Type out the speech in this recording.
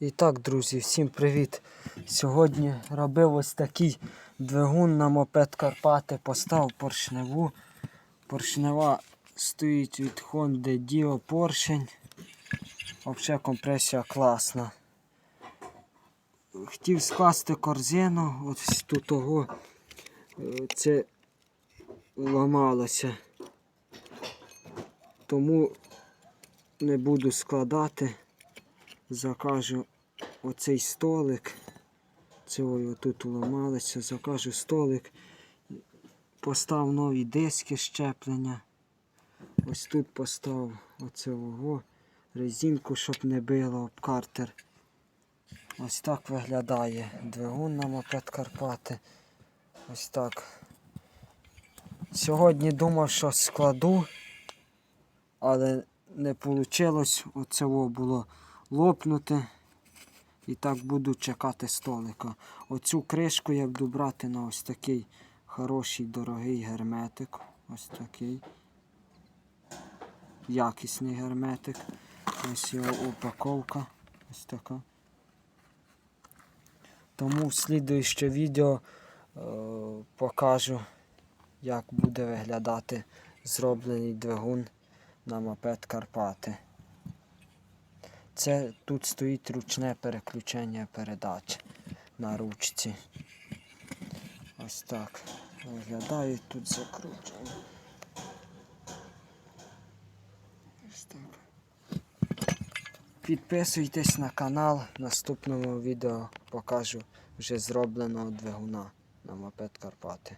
І так, друзі, всім привіт! Сьогодні робив ось такий двигун на мопед Карпати. Постав поршневу. Поршнева стоїть від Honda Dio поршень. Взагалі компресія класна. Хотів скласти корзину, ось тут того е, це ламалося. Тому не буду складати закажу оцей столик. Це ой, тут уламалося, закажу столик. Постав нові диски щеплення. Ось тут постав оце ого, резинку, щоб не било об картер. Ось так виглядає двигун на мопед Карпати. Ось так. Сьогодні думав, що складу, але не вийшло. Оце було лопнути. І так буду чекати столика. Оцю кришку я буду брати на ось такий хороший дорогий герметик. Ось такий. Якісний герметик. Ось його упаковка. Ось така. Тому в слідуюче відео е, покажу, як буде виглядати зроблений двигун на мопед Карпати. Це тут стоїть ручне переключення передач на ручці. Ось так. Виглядає тут закручено. Ось так. Підписуйтесь на канал. В наступному відео покажу вже зробленого двигуна на мопед Карпати.